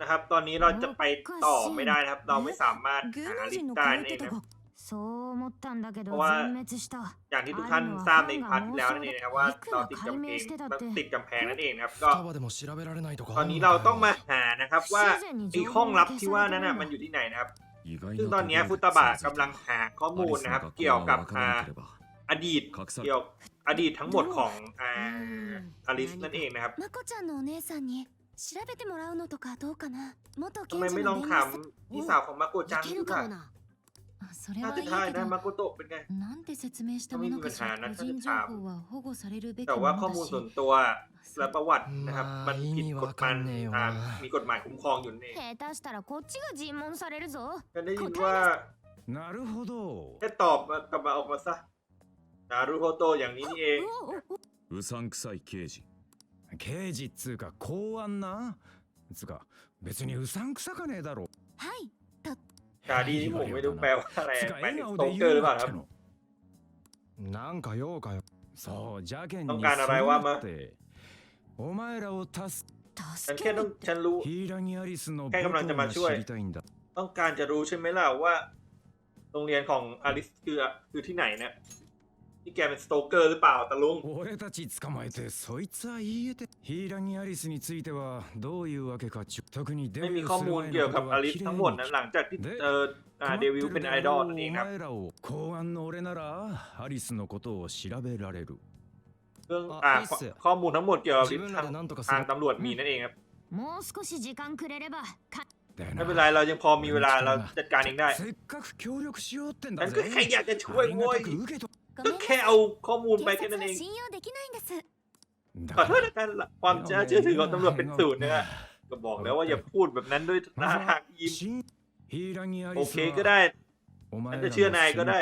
นะครับ ตอนนี้เราจะไปต่อไม่ได้นะครับ เราไม่สามารถหาลิฟตได้นั่นเองนะเพราะว่าอย่างที่ทุกท่านทราบในพัร์ทที่แล้วนั่นเองนะครับว่าเราติดกำแพงติดกำแพงนั่นเองนะครับก็ตอนนี้เราต้องมาหานะครับว่าไอ้ห้องลับที่ว่านั้นน่ะมันอยู่ที่ไหนนะครับซึ่งตอนนี้ฟุตบาทกำลังหาข้อมูลนะครับ เกี่ยวกับอดีตเกี่ยวอดีตทั้งหมดของอาลิสนั่นเองนะครับ まこちゃんのお姉さんに調べてもらうのとかどうかな元 ทำไม 刑事 ไม่ล の อง 弁 ถาม 護士 พี่สาวของมาโกะจัง でき ดู るか ค่ะ もなあそれ น่า は จะ いい ได้ け นะ ど มาโกโตะเป็นไง なんて説明したものかしら個人情報は保護されるべき แต่ も ว่า の ข้อ だ มูล し ส่วนตัวและประวัตินะครับ まあ มันผิดกฎหมาย 意味わかんねえよな อ่ามีกฎหมายคุ้มครองอยู่นี่ 下手したらこっちが尋問されるぞ ก็ได้ยินว่า なるほど แค่ตอบมากลับมาออกมาซะนารูโฮโตะอย่างนี้นี่เอง うさんくさい刑事 刑事っつうか公安なつうか別にうさんくさかねえだろはい กาดีที่ผมไม่รู้แปลว่าอะไร つうか หมายถึง 笑 ส 顔 โต で เกอร์ห 言 รือ う เปล่า な ค っ รับ てのなんか用かよそう邪険 ต้อง に การอะไรว่ามา するってお前らを助 ฉัน 助 แค่ け ต้อง る ฉันรู้ ヒーラギアリスの แค่กำลังจะมาช่วย 知りたいんだ ต้องการจะรู้ใช่ไหมล่ะว่า โรงเรียนของอลิสคือคือที่ไหนเนี่ย ที่แกเป็นสโตเกอร์หรือเปล่าตะลุง 俺たち捕まえてそいつは言えてヒーラギアリスについてはどういうわけかちゅ特にデ ไม่ ビ มี ュー ข้อ する มูล 前 เกี่ยว の กับ こと อ は ลิส 綺麗 ทั้งหมด に นะหลังจากที่เจออ่าเดวิลเป็นไอดอลนั่นเองนะครับ お前らを公安の俺ならアリスのことを調べられる เรื่อง อ่ะ อ่า ไอ้เสือ ข้อมูลทั้งหมดเกี่ยวกับอ 自 ลิส 分 ทาง らで何とかす ทาง る ตำรวจมีนั่นเองครับ もう少し時間くれればかだよ ไม่เป็นไรเรายังพอมีเวลาเราจัดการเองได้ せっかく協力しようってん ฉั だ นก็ ぜ แค่อยากจะช่วย あり โว้ が ย たく受けとご ก็แค่เอาข้อมูลไปแค่นั้นเองขอโทษนะกันความเชื่อถือของตำรวจเป็นศูนย์นะฮะก็บอกแล้วว่าอย่าพูดแบบนั้นด้วยหน้าทางยิ้มโอเคก็ได้นั่นจะเชื่อนายก็ได้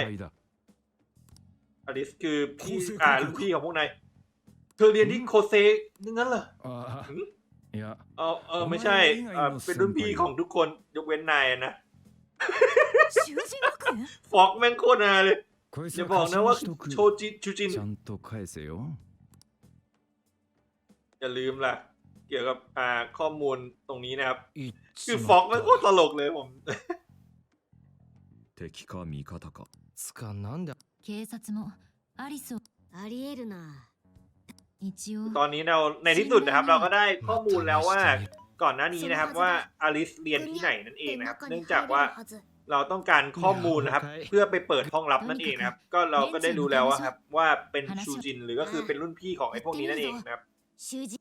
อลิสคือพี่อาลูกพี่ของพวกนายเธอเรียนที่โคเซนั่นเหรอเออเออไม่ใช่เป็นรุ่นพี่ของทุกคนยกเว้นนายนะฟอกแม่งโคตรนาเลย อย่า は บอก 貸し นะว่า にしとく โชจิชูจิน ちゃんと返せよ อย่าลืมล่ะ เกี่ยวกับอ่าข้อมูลตรงนี้นะครับ いっ คือ ち ฟอกแม่งโคตรตลกเลยผม 敵か味方かつかなんで警察もアリスをありえるな一応 ตอนนี้เราในที่สุดนะครับ เราก็ได้ข้อมูลแล้วว่า ก่อนหน้านี้นะครับว่าอลิสเรียนที่ไหนนั่นเองนะครับ เนื่องจากว่า はず เราต้องการข้อมูลนะครับ เพื่อไปเปิดห้องลับนั่นเองนะครับ ก็เราก็ได้รู้แล้วว่าครับ ว่าเป็นชูจิน หรือก็คือเป็นรุ่นพี่ของไอ้พวกนี้นั่นเองนะครับ 囚人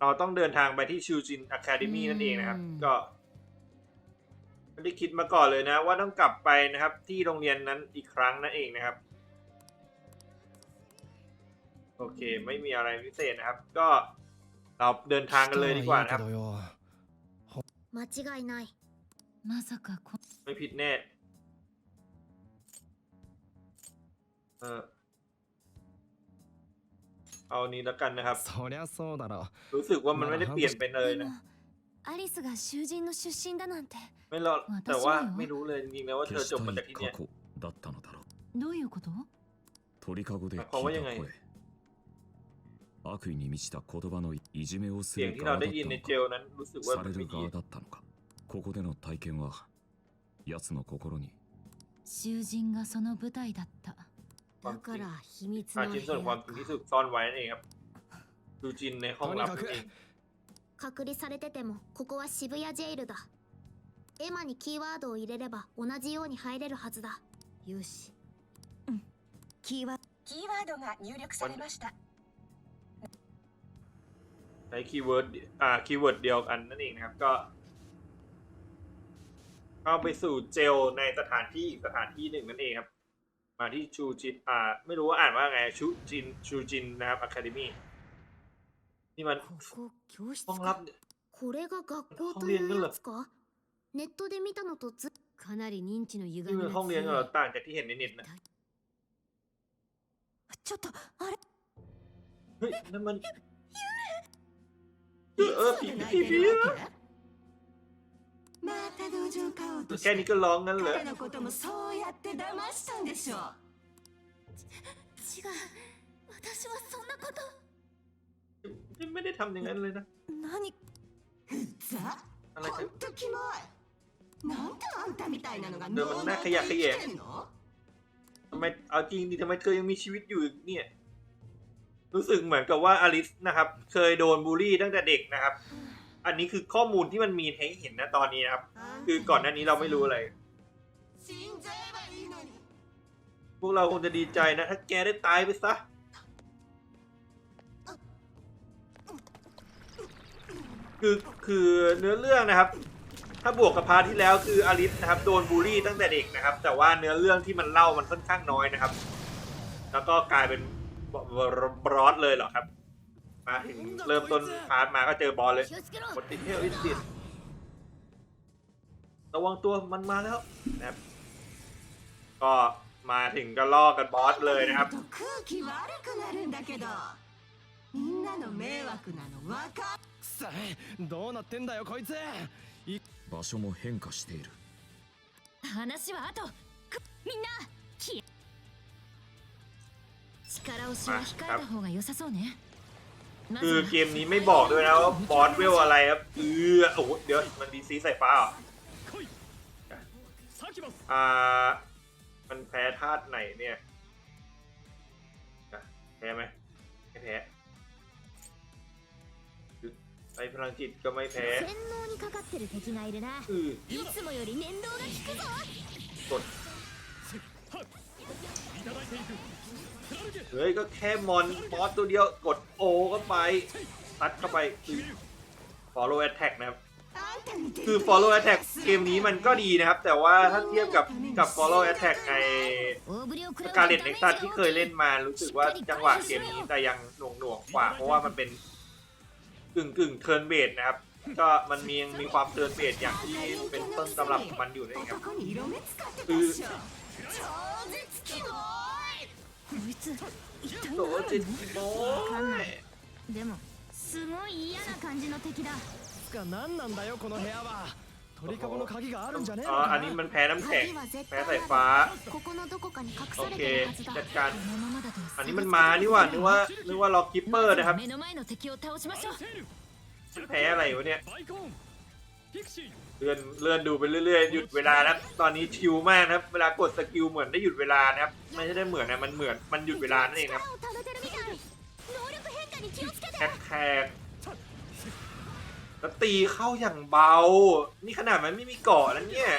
เราต้องเดินทางไปที่ชูจินอะคาเดมีนั่นเองนะครับ ก็ไม่ได้คิดมาก่อนเลยนะ ว่าต้องกลับไปนะครับ ที่โรงเรียนนั้นอีกครั้งนั่นเองนะครับ โอเค ไม่มีอะไรพิเศษนะครับ ก็เราเดินทางกันเลยดีกว่านะครับ 人はいいけどよ間違いない まさかこ ไม่ผิดแน่ เออ เอานี้แล้วกันนะครับ そりゃそうだろ รู้สึกว่ามันไม่ได้เปลี่ยนไปเลย で นะ もアリスが囚人の出身だなんて ไม่รอแต่ว่าไม่รู้เลยจริงๆนะว่าเธ 消 อ し จบมา た จาก い ที่ 過 เนี่ย 去だったのだろうどういうこと鳥かごで聞いたあ顔はยังไง声悪意に満ちた言葉のいじめをす เสียง る ที่เรา 側だ ได้ った ยินใน の เจ か ลนั้นรู้สึกว่า さ มัน れ ไม่ る ดี 側だったのか ここでの体験は奴の心に囚人がその舞台だっただから秘密 อ่า の部 ชิ้นส่วนความ 屋 จริงที่ถูกซ่อนไว้นั่นเองครับดูจินในห้องลับนั่นเอง 隔離されててもここは渋谷ジェイルだエマにキーワードを入れれば同じように入れるはずだよしキーワキーワードが入力されました。 ใช้คีย์เวิร์ดอ่าคีย์เวิร์ดเดียวกันนั่นเองนะครับ ก็ เข้าไปสู่เจลในสถานที่อีกสถานที่หนึ่งนั่นเองครับ มาที่ชูจินอ่า ไม่รู้ว่าอ่านว่าไงชูจินชูจินนะครับอะคาเดมี่นี่มัน ここ教室 ห้องลับ かこれが学校と本リアングルいうやつかネットで見たのとずかなり認知の歪 นี่ み มัน が ห้องเรียน 強 กับเรา い ต่างจากที่เห็นในเน็ตนะ ちょっとあれ เฮ้ยนั่นมันเออเ とし แค่นี้ก็ร้องงั้นเหรอ 彼のこともそうやって騙したんでしょう。違う私はそんなこと ไม่ได้ท ทำอย่างนั้นเลยนะ 何ふざ อะไร ほ กัน んとキモいなんであんたみたいなのが เดี๋ยวมันน่าขยะแขยง てんの ทำไมเอาจริงดิทำไมเธอยังมีชีวิตอยู่อีกเนี่ย รู้สึกเหมือนกับว่าอลิสนะครับ เคยโดนบูลลี่ตั้งแต่เด็กนะครับ อันนี้คือข้อมูลที่มันมีให้เห็นนะตอนนี้นะครับ คือก่อนหน้านี้เราไม่รู้อะไร พวกเราคงจะดีใจนะ ถ้าแกได้ตายไปซะ คือคือเนื้อเรื่องนะครับ ถ้าบวกกับพาทที่แล้วคืออลิสนะครับ โดนบูลลี่ตั้งแต่เด็กนะครับ แต่ว่าเนื้อเรื่องที่มันเล่ามันค่อนข้างน้อยนะครับ แล้วก็กลายเป็นบรอสเลยเหรอครับ มาถึงเริ่มต้นพาร์ทมาก็เจอบอลเลย 気をつけろ กดติดเทลอิสติดระวังตัวมันมาแล้วนะครับ ก็มาถึงก็ล่อกันบอสเลยนะครับ 空気悪くなるんだけどみんなの迷惑なの分かっさえどうなってんだよこいつ場所も変化している話は後くみんなき力押しは控えた方が良さそうねま คือเกมนี้ไม่บอกด้วยนะว่าบอสเวลอะไรครับเออโอ้เดี๋ยวมันดีซีใส่ฟ้าเหรออ่า มันแพ้ธาตุไหนเนี่ยแพ้ไหมไม่แพ้ไอพลังจิตก็ไม่แพ้อือกด เฮ้ยก็แค่มอนบอสตัวเดียวกดโอเข้าไปตัดเข้าไปคือ follow attack นะครับ คือ follow attack เกมนี้มันก็ดีนะครับ แต่ว่าถ้าเทียบกับกับ follow attack ในการเล่นเน็กซัสที่เคยเล่นมารู้สึกว่าจังหวะเกมนี้แต่ยังหน่วงหน่วงกว่า เพราะว่ามันเป็นกึ่งกึ่งเทิร์นเบดนะครับ ก็มันมียังมีความเทิร์นเบดอย่างที่เป็นต้นตำรับมันอยู่นะครับ คือ いこいつ一体 โต 何 จิต なの โอ้ย でもすごい嫌な感じの敵だつか何なんだよこの部屋は鳥かごの鍵があるんじゃねえ อ๋ の อ か อันนี้มันแพ้น้ำแข็ง 鍵は絶 แพ้ 対 สาย あ ฟ้า るここのどこかに隠 โอ され เค てるはずだ จัดการ このままだと อันนี้มันมานี่หว่านึกว่านึกว่าล็อกคิปเปอร์นะครับ 目の前の敵を倒しましょう แพ้อะไรวะเนี่ย เลื่อนเลื่อนดูไปเรื่อยๆหยุดเวลาแล้วตอนนี้ชิวมากนะครับ เวลากดสกิลเหมือนได้หยุดเวลานะครับไม่ใช่ได้เหมือนนะมันเหมือนมันหยุดเวลานั่นเองครับแท็กแท็กล้วตีเข้าอย่างเบา นี่ขนาดมันไม่มีเกาะแล้วเนี่ย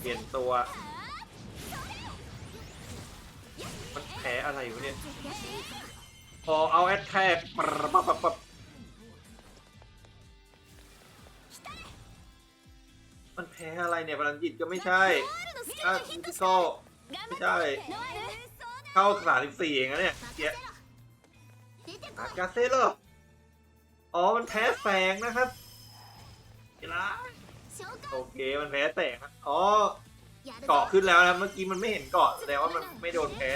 เปลี่ยนตัวมันแพ้อะไรวะเนี่ยพอเอาแอดแท็กปั๊บปั๊บปั๊บ มันแพ้อะไรเนี่ยบาลังจิตก็ไม่ใช่ถ้าฟิสิกอลไม่ใช่ เข้าสามสิบสี่เองนะเนี่ยเจ๊อากาเซ่เหรออ๋อ มันแพ้แสงนะครับเจ๊ละโอเค มันแพ้แสงอ๋อ เกาะขึ้นแล้วนะเมื่อกี้มันไม่เห็นเกาะแสดงว่ามันไม่โดนแพ้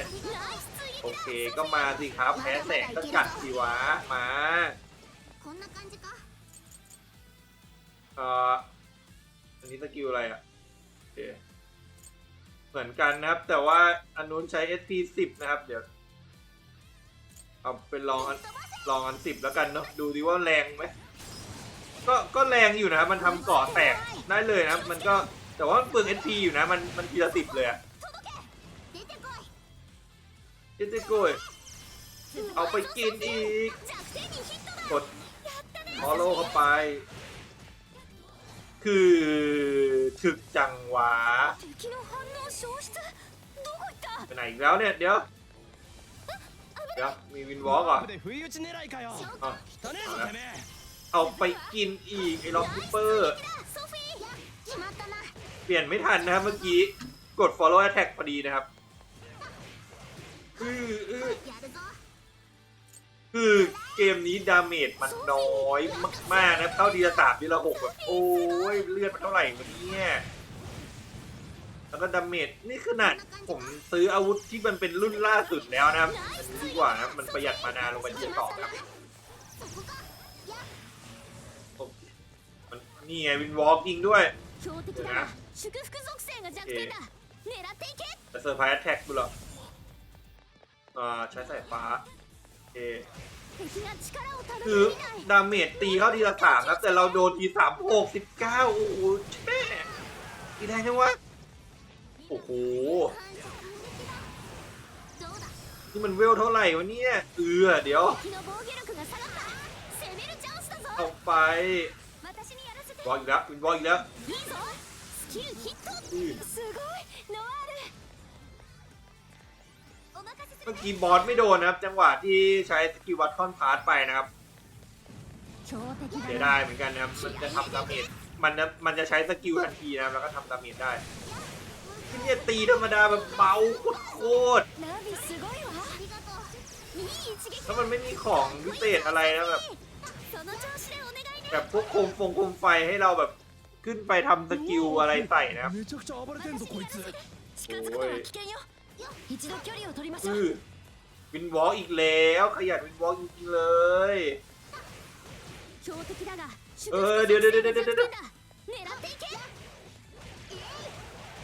โอเค ก็มาสิครับ แพ้แสงก็กัดสิวะ มา เอ่อ นี้สกิลอะไรอะโอเคเหมือนกันนะครับ แต่ว่าอันนู้นใช้ SP 10 นะครับ เดี๋ยว เอาเป็นลองอันลองอันสิบแล้วกันเนาะดูดิว่าแรงไหมก็ก็แรงอยู่นะครับมันทำก่อแตกได้เลยนะมันก็แต่ว่ามันเปลือง SP อยู่นะ มันมันทีละสิบเลยอะเจเจโกยเอาไปกินอีกกดฮอลโลเข้าไป คือถึกจังหวะไปไหนอีกแล้วเนี่ย เดี๋ยว เดี๋ยว มีวินวอล์กอะเอาไปกินอีก ไอ้ล็อกคูเปอร์ เปลี่ยนไม่ทันนะครับเมื่อกี้ กด follow attack พอดีนะครับ อือ คือเกมนี้ดาเมจมันน้อยมากๆนะเท่าดีละสามทีละหกแบบโอ้ยเลือดมันเท่าไหร่วะเนี่ยแล้วก็ดาเมจนี่ขนาดผมซื้ออาวุธที่มันเป็นรุ่นล่าสุดแล้วนะครับอันนี้ดีกว่านะมันประหยัดมานาลงไปเยอะต่อครับนี่ไงวินวอล์กยิงด้วยนะโอเแต่เซอร์ไพรส์แท็กกูเหรออ่าใช้สายฟ้า คือดาเมจตีเข้าทีละสามแล้วแต่เราโดนทีสามหกสิบเก้าโอ้โหแม่ทีแรงจังวะโอ้โหนี่มันเวลเท่าไหร่วะเนี่ยเออเดี๋ยวเอาไปบอลอีกแล้ววอลอีกแล้ว เมื่อกี้บอสไม่โดนนะครับ จังหวะที่ใช้สกิลวัดคอนพาร์ตไปนะครับเสียด้เหมือนกันนะครับ มันจะทำดาเมจมันจะมันจะใช้สกิลทันทีนะครับแล้วก็ทำดาเมจได้ที่นี่ตีธรรมดาแบบเบาโคตรแล้วมันไม่มีของพิเศษอะไรนะแบบแบบพวกโคมฟงโคมไฟให้เราแบบขึ้นไปทำสกิลอะไรใส่นะครับโอ้ย くちゃ暴れてんぞこいつ近づくのは危険よ一度距離を取りましょ อื う อวินวอล์กอีกแล้วขยันวินวอล์กจริงๆเลย 強敵だが守เออเดี๋ยวเดี๋ยวเดี๋ยวเดี๋ยว 狙っていけ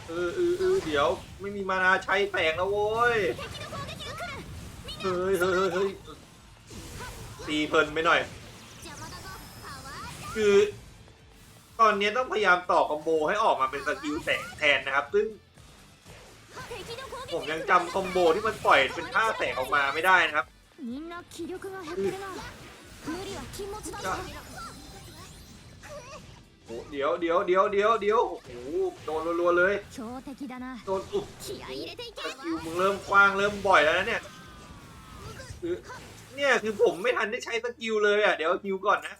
เออเออเออเดี๋ยวไม่มีมานาใช้แสงแล้วโว้ย 敵の攻撃が来る เฮ้ยเฮ้ยเฮ้ยเฮ้ยตีเพลินไปหน่อย 邪魔だぞパワー คือ ตอนนี้ต้องพยายามต่อคอมโบให้ออกมาเป็นสกิลแสงแทนนะครับ ซึ่ง 敵の攻 ผมยังจำคอมโบที่มันปล่อยเป็นท่าแสงออกมาไม่ได้นะครับโอ้เดี๋ยวเดี๋ยวเดี๋ยวเดี๋ยวเดี๋ยวโอ้โหโดนรัวๆเลยโดนอุ๊บคิวมึงเริ่มกว้างเริ่มบ่อยแล้วนะเนี่ยคือเนี่ยคือผมไม่ทันได้ใช้สกิลเลยอะเดี๋ยวคิวก่อนนะ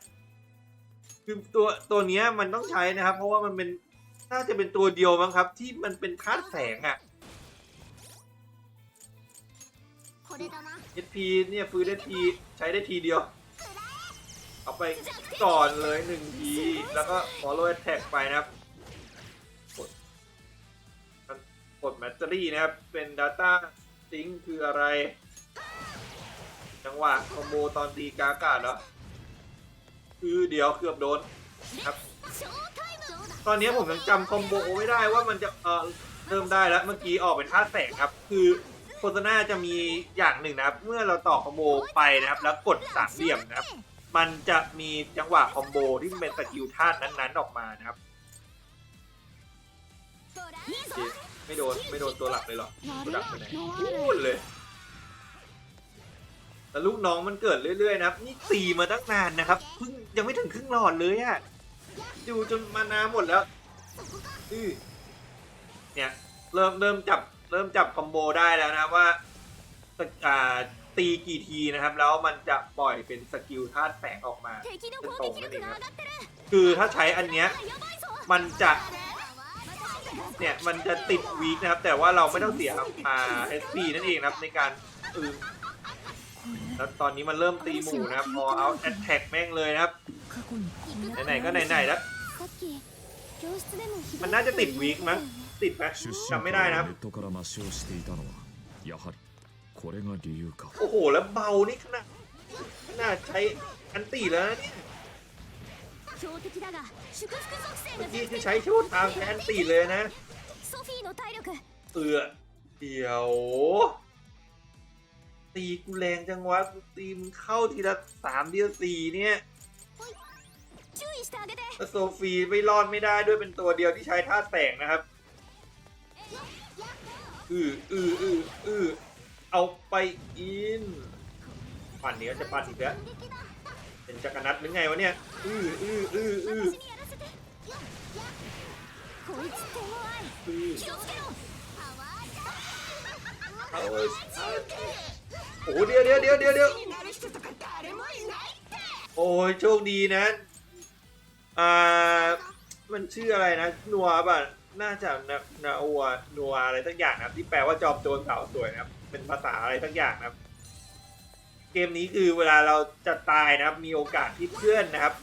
คือตัวตัวเนี้ยมันต้องใช้นะครับ เพราะว่ามันเป็นน่าจะเป็นตัวเดียวมั้งครับ ที่มันเป็นธาตุแสงอะ เอสพีเนี่ยฟื้นได้ทีใช้ได้ทีเดียว เอาไปก่อนเลยหนึ่งทีแล้วก็ขอโลแท็กไปนะครับกดแมตเตอรี่นะครับ เป็น Data ซิงคืออะไร จังหวะคอมโบตอนตีกากาดเนาะคือเดี๋ยวเกือบโดนครับ ตอนนี้ผมยังจำคอมโบไม่ได้ว่ามันจะเออเริ่มได้แล้วเมื่อกี้ออกเป็นท่าแสงครับ คือ โฆษณาจะมีอย่างหนึ่งนะครับ เมื่อเราต่อคอมโบไปนะครับ แล้วกดสามเหลี่ยมนะครับ มันจะมีจังหวะคอมโบที่เป็นสกิลท่านั้นๆออกมานะครับโอเคไม่โดนไม่โดนตัวหลักเลยหรอกตัวหลักไปไหนพูดเลยแต่ลูกน้องมันเกิดเรื่อยๆนะครับนี่ตีมาตั้งนานนะครับเพิ่งยังไม่ถึงครึ่งหลอดเลยอะดูจนมานาหมดแล้วเนี่ยเริ่มเริ่มจับ เริ่มจับคอมโบได้แล้วนะครับว่าตีกี่ทีนะครับ แล้วมันจะปล่อยเป็นสกิลธาตุแฝงออกมาเป็นตรงนั่นเองครับคือถ้าใช้อันเนี้ยมันจะเนี่ยมันจะติดวีคนะครับ แต่ว่าเราไม่ต้องเสียอ่าเอสพีนั่นเองครับในการอืแล้วตอนนี้มันเริ่มตีหมู่นะครับพอเอาแอตแทกแม่งเลยนะครับไหนๆก็ไหนๆแล้วมันน่าจะติดวีคมั้ง ติดไหมจำไม่ได้นะโอ้โห แล้วเบานี่ขนาดขนาดใช้อันตีแล้วนะเนี่ยเมื่อกี้คืใช้ชุดตามแทนตีเลยนะเอือเดี๋ยว ตีกูแรงจังวะตีมเข้าทีละสามทีละสี่เนี่ยโซฟีไม่รอดไม่ได้ด้วยเป็นตัวเดียวที่ใช้ท่าแสงนะครับ อืออืออืออือเอาไปอินปั่นเนี้ยจะปั่นอีกแล้วเป็นจักรนัดหรือไงวะเนี่ย อืออืออืออืออาเโอ้เดี๋ยวเดี๋ยวเดี๋ยวเดี๋ยวเดี๋ยวโอ้ยโชคดีนะ อ่า มันชื่ออะไรนะ นัวป่ะ น่าจะนานาอัวนัวอะไรสักอย่างนะครับ ที่แปลว่าจอมโจรสาวสวยนะครับ เป็นภาษาอะไรสักอย่างนะครับ เกมนี้คือเวลาเราจะตายนะครับ มีโอกาสที่เพื่อนนะครับ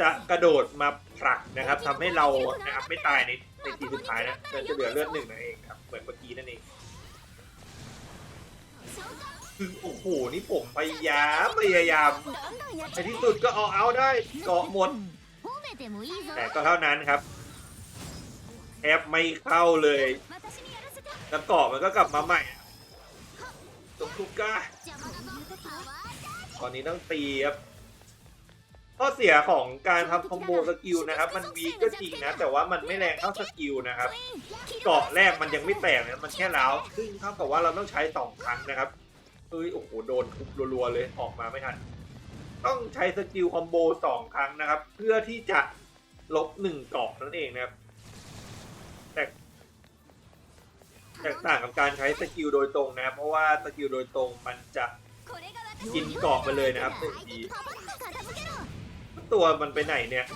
จะกระโดดมาผลักนะครับทำให้เรานะครับไม่ตายในในทีสุดท้ายนะเจนจะเหลือเลือดหนึ่งนั่นเองครับเหมือนเมื่อกี้นั่นเองคือโอ้โหนี่ผมพยายามพยายามในที่สุดก็เอาเอาได้เกาะหมดแต่ก็เท่านั้นครับ แอบไม่เข้าเลยแล้วเกาะมันก็กลับมาใหม่ตรกคุกก้าตอนนี้ต้องตีครับข้อเสียของการทำคอมโบสกิลนะครับ มันวีก็จริงนะ แต่ว่ามันไม่แรงเท่าสกิลนะครับเกาะแรกมันยังไม่แตกนะมันแค่แล้วซึ่งเท่ากับว่าเราต้องใช้สองครั้งนะครับเฮ้ยโอ้โหโดนทุบรัวๆเลยออกมาไม่ทันต้องใช้สกิลคอมโบสองครั้งนะครับ เพื่อที่จะลบหนึ่งเกาะนั่นเองนะครับ แตกแตกต่างกับการใช้สกิลโดยตรงนะครับ เพราะว่าสกิลโดยตรงมันจะกินกรอบไปเลยนะครับหนึ่ทีตัวมันไปไหนเนี่ย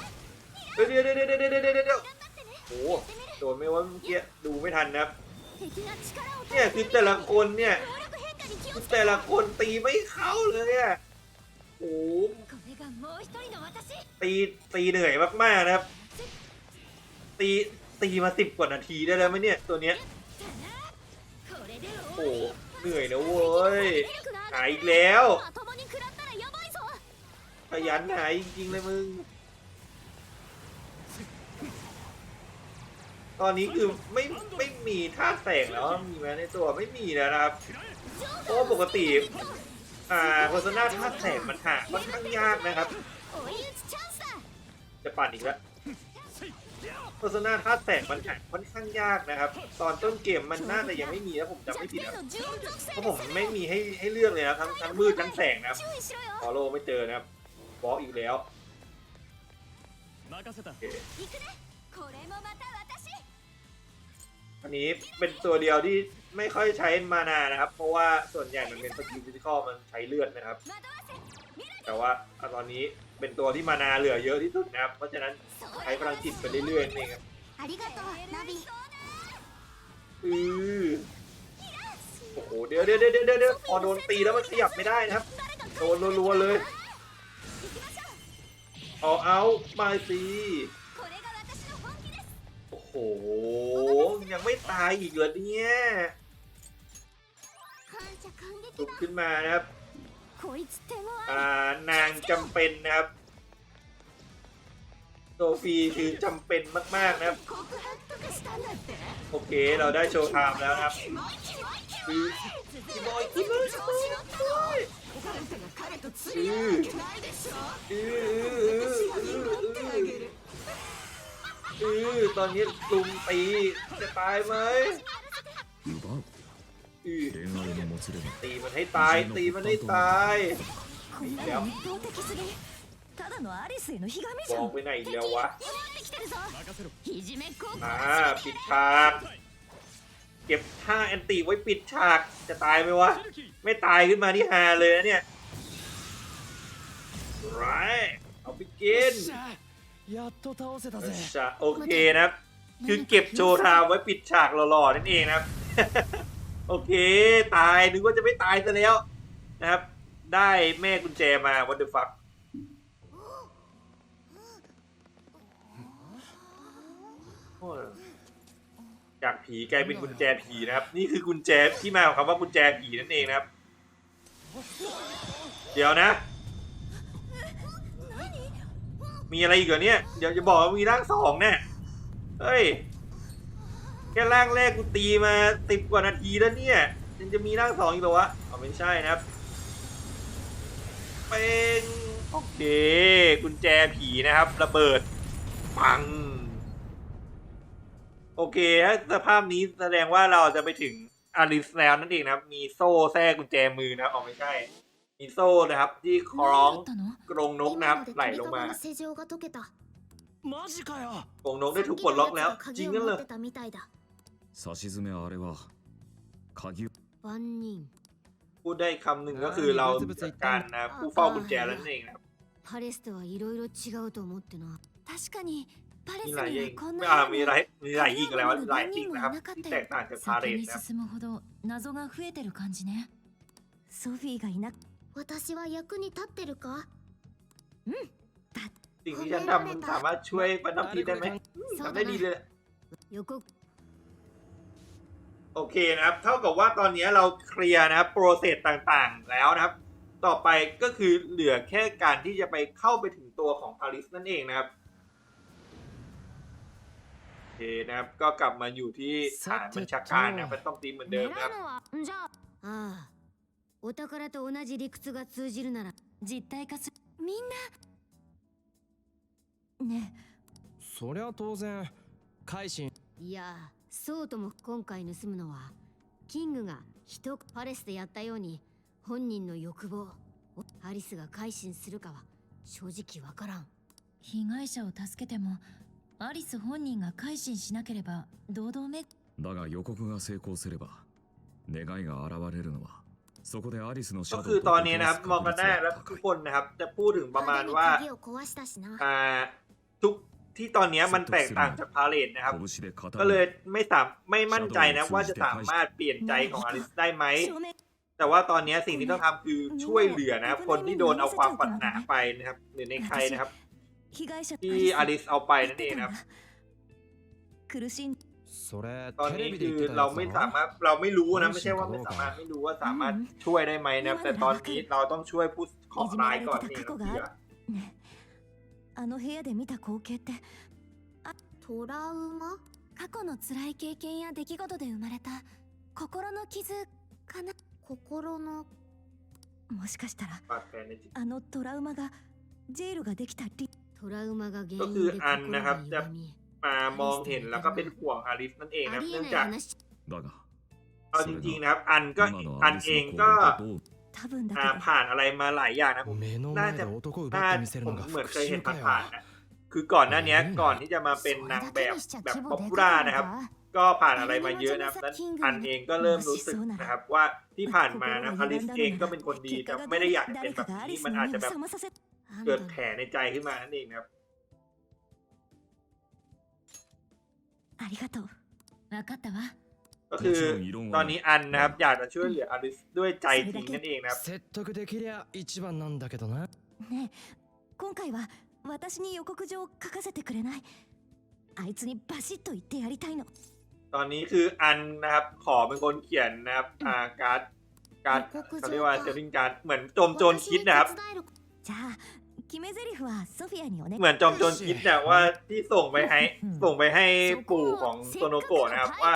เดี๋ยวเดี๋ยวเดี๋ยวเดี๋ยวเดี๋ยวเดี๋ยวโอ้โดนไม่ว่าเมื่อกี้ดูไม่ทันนะครับเนี่ยคือแต่ละคนเนี่ยแต่ละคนตีไม่เข้าเลยอะโอ้ตีตีเหนื่อยมากๆนะครับ ตี ตีมาสิบกว่านาทีได้แล้วไหมเนี่ย ตัวเนี้ยโอ้เหนื่อยนะเว้ยหายอีกแล้วขยันหายจริงๆเลยมึง ตอนนี้คือไม่ไม่มีท่าแสงแล้วมีไหมในตัวไม่มีนะครับเพราะปกติ อ่าโฆษณาท่าแสงมันหามันข้างยากนะครับ จะปั่นอีกแล้ว พอร์ซนาธาแสงมันแข็งค่อนข้างยากนะครับ ตอนต้นเกมมันน่าจะยังไม่มีแล้วผมจำไม่ผิดนะครัเพราะผมไม่มีให้ให้เลือกเลยนะทั้งทั้งมืดทั้งแสงนะครับฟอโลไม่เจอนะครับบล็อกอีกแล้วอันนี้เป็นตัวเดียวที่ไม่ค่อยใช้มานานะครับ เพราะว่าส่วนใหญ่มันเป็นสกิลฟิสิกอลมันใช้เลือดนะครับ แต่ว่าตอนนี้เป็นตัวที่มานาเหลือเยอะที่สุดนะครับ เพราะฉะนั้นใช้พลังจิตไปเรื่อยๆนี่ครับอือโอ้โหเดี๋ยวเดี๋ยวเดี๋ยวเดี๋ยวพอโดนตีแล้วมันขยับไม่ได้นะครับ โดนรัวๆเลยเอาเอามาสิโอ้โห ยังไม่ตายอีกเหรอเนี่ยลุกขึ้นมานะครับานางจำเป็นนะครับโซฟีคือจำเป็นมาก ๆ นะครับ โอเคเราได้โชว์ไทม์แล้วครับคือคือคือตอนนี้ลุมตีจะตายไหม ตีมันให้ตาย ตีมันให้ตายเดี๋วบอกไปไหนแล้ววะมาปิดฉาก เก็บท่าแอนตี้ไว้ปิดฉาก จะตายไหมวะ ไม่ตายขึ้นมาที่ฮาเลยนะเนี่ยไรเอาไปกินโอเคนะครับ คือเก็บโชว์ทาไว้ปิดฉากหล่อๆนั่นเองนะครับ โอเค ตายนึกว่าจะไม่ตายซะแล้วนะครับ ได้แม่กุญแจมา what the fuck โอ้ยจากผีกลายเป็นกุญแจผีนะครับ นี่คือกุญแจที่มาของคำว่ากุญแจผีนั่นเองนะครับ เดี๋ยวนะ มีอะไรอีกเหรอเนี่ยเดี๋ยวจะบอกว่ามีร่างสองเนี่ยเฮ้ย แค่ร่างแรกกูตีมาติดกว่านาทีแล้วเนี่ยยังจะมีร่างสองอีกเหรอวะเอาไม่ใช่นะครับ เป็นโอเคกุญแจผีนะครับ ระเบิด ปัง โอเคถ้าสภาพนี้แสดงว่าเราจะไปถึงอาริสแล้วนั่นเองนะมีโซ่แทรกกุญแจมือนะเอาไม่ใช่ มีโซ่นะครับ ที่คล้องกรงนกนะครับไหลลงมากรงนกได้ถูกปลดล็อกแล้ว จริงนั่นเลย が鍵を持ってたみたいださしずめあれは鍵を万人 พูดได้คำหนึ่งก็คือเราจัดการนะผู้เฝ้ากุญแจแล้วนั่นเองนะครับ パレスとはいろいろ違うと思ってな確かにパレス มี に หลายยิ は ง こん ไม่ な อ่า 部 มี 屋 หลายมีหลายยิงอะไรวะ 鍵を หลาย 持る ยิง 何人も นะครับ いなかっ ที่ た แต よ กต่างจากพาเร 先 ท に นะครับ 進むほど謎が増えてる感じねソフィーがいな私は役に立ってるか สิ่งที่ฉันทำมันสามารถช่วยบรรทับพีได้ไหม そう ทำ だ ได้ดีเล ない 予告 โอเคนะครับ เท่ากับว่าตอนนี้เราเคลียร์นะครับโปรเซสต่างๆ แล้วนะครับ ต่อไปก็คือเหลือแค่การที่จะไปเข้าไปถึงตัวของพาริสนั่นเองนะครับ โอเคนะครับ ก็กลับมาอยู่ที่ฐานบัญชาการนะครับเป็นต้องตีเหมือนเดิมนะครับ 狙うのはじゃあああ お宝と同じ理屈が通じるなら実体化するみんなねそりゃ当然改心いや そうとも今回盗むのはキングが人パレスでやったように本人の欲望をアリスが改心するかは正直わからん被害者を助けてもアリス本人が改心しなければ堂々めだが予告が成功すれば願いが現れるのはそこでアリスのシャ ก็ ド คือ ウ ต と อนนี้นะครับมองกันได้แล้วทุกคนนะครับ จะพูดถึงประมาณว่า 鍵を壊したしな อ่า ทุก ที่ตอนนี้มันแตกต่างจากพาเลตนะครับ ก็เลยไม่สามไม่มั่นใจนะว่าจะสามารถเปลี่ยนใจของอลิสได้ไหม แต่ว่าตอนนี้สิ่งที่ต้องทำคือช่วยเหลือนะคนที่โดนเอาความปัญหาไปนะครับหรือในใครนะครับ ที่อลิสเอาไปนั่นเองนะครับตอนนี้คือเราไม่สามารถเราไม่รู้นะไม่ใช่ว่าไม่สามารถไม่รู้ว่าสามารถช่วยได้ไหมนะแต่ตอนนี้เราต้องช่วยผู้ขอร้ายก่อนเองเพื่ あの部屋で見た光景ってトラウマ過去の辛い経験や出来事で生まれた心の傷かな心のもしかしたら บาดแผลในจิต あのトラウマがジェイルができた理トラウマが原ก็ 因 คือ で อัน 心 นะครับ が จะ 歪み มามองเห็นแล้วก็เป็นห่วงอลิสนั่นเอง あ นะครับ りえ เนื่อง ない จาก 話だが เอาจริงๆนะครับ อันก็ 今の อั ア น リス เอง の ก็ 行動とどう 多分だ อ่า けど ผ่านอะไรมาหลายอย่างนะผม 目の น่า 前 จะ で男を奪 น่า ってみせる ผ の ม が เหมือน 復 เคยเห็น 讐か ผ่าน よ ๆนะคือก่อนหน้านี้ก่อนที่จะมาเป็นนางแบบแบบป๊อปปูล่านะครับ ก็ผ่านอะไรมาเยอะนะครับนั้นอันเองก็เริ่มรู้สึกนะครับ ว่าที่ผ่านมานะอลิสเองก็เป็นคนดีแต่ไม่ได้อยากจะเป็นแบบนี้มันอาจจะแบบ まさせあん เกิด た แผลในใจขึ้นมานั่นเองนะครับ ありがとう分かったわ ก็คือตอนนี้อันนะครับ อยากจะช่วยเหลืออลิสด้วยใจจริงนั่นเองนะครับ 説得できりゃ一番なんだけどなねえ今回は私に予告状を書かせてくれないあいつにバシッと言ってやりたいの ตอนนี้คืออันนะครับ ขอเป็นคนเขียนนะครับ อ่าการ์ดการ์ดเขาเรียกว่าเซลลิงการ์ดเหมือนจอมโจรคิดนะครับ 私に手伝えるじゃあ เหมือนจอมโจรคิดเนี่ยว่าที่ส่งไปให้ส่งไปให้ปู่ของโซโนโกะนะครับว่า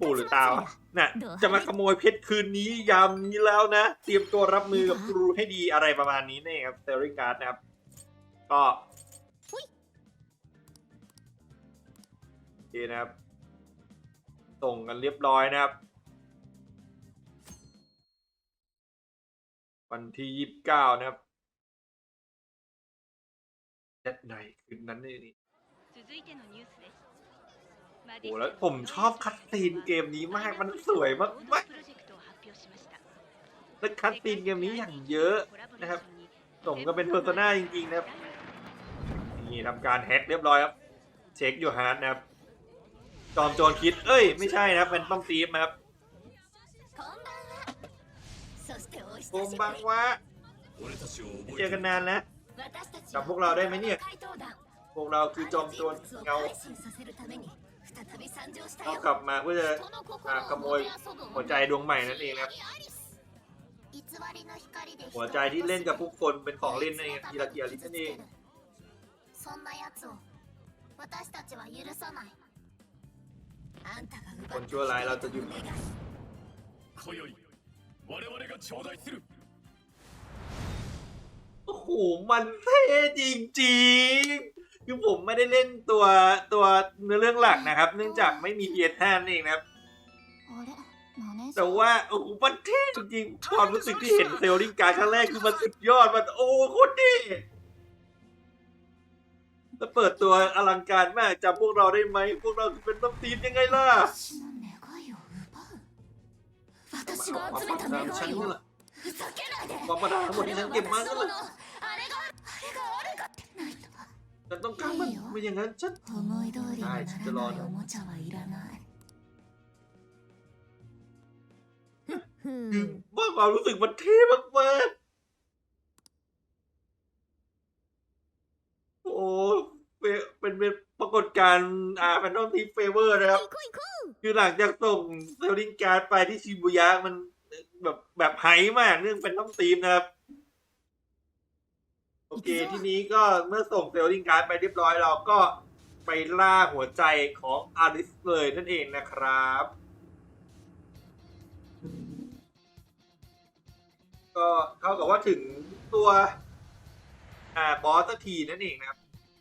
ปู่หรือตาวะน่ะจะมาขโมยเพชรคืนนี้ยามนี้แล้วนะ เตรียมตัวรับมือกับครูให้ดีอะไรประมาณนี้นี่ครับเซอริงการ์ดนะครับ ก็ดีนะครับ ส่งกันเรียบร้อยนะครับ วันที่ยี่สิบเก้านะครับ at ะในคืนนั้นนี่โอ้แล้วผมชอบคัดซีนเกมนี้มาก มันสวยมากมากแล้วคัดซีนเกมนี้อย่างเยอะนะครับสมก็เป็นเพอร์ซนาจริงๆนะครับ นี่ทำการแฮ็กเรียบร้อยครับ เช็คอยู่ฮาร์ดนะครับ จอมโจรคิด เอ้ย ไม่ใช่นะเป็นต้องตีฟนะครับโมบังวะเจอกันนานแล้ว กับพวกเราได้ไหมเนี่ย พวกเราคือจอมโจรเงาต้อกลับมาเพื่อจะขโมยหัวใจดวงใหม่นั่นเองครับ หัวใจที่เล่นกับผู้คนเป็นของเล่นนั่นเองกีฬะเกียรินั่นเอคนชั่วร้ายเราจะหยุด โอ้โห มันเท่จริงๆ คือผมไม่ได้เล่นตัวตัวเนื้อเรื่องหลักนะครับ เนื่องจากไม่มีเพียร์ท่านเองนะครับ แต่ว่าโอ้โหมันเท่จริงๆความรู้สึกที่เห็นเซลลิงการครั้งแรกคือมันสุดยอดมันโอ้โคตรดีแล้วเปิดตัวอลังการมากจำพวกเราได้ไหม พวกเราเป็นต้องทีมยังไงล่ะมาเอาความตามฉันล่ะ ふざけないで ความประดาทั้งหมดที่ฉันเก็บมานั่นแหละ あれがあれがあれがってないと ฉันต้องการมันไม่อย่างนั้นฉัน 思い通りにならないおもちゃはいらない ふ คือน ว่าความรู้สึกมันเท่มากๆ โอ้เป็นเป็นเป็นปรากฏการณ์อ่าแฟนตอมทีเฟเวอร์นะครับ คือหลังจากส่งเซลลิงการ์ดไปที่ชิบูยะมัน แบบแบบไฮมากเรื่องเป็นต้องทีมนะครับ โอเค ทีนี้ก็เมื่อส่งเซลลิงการ์ดไปเรียบร้อยเราก็ไปล่าหัวใจของอาริสเลยนั่นเองนะครับ ก็เท่ากับว่าถึงตัว อ่าบอสสักทีนั่นเองนะครับ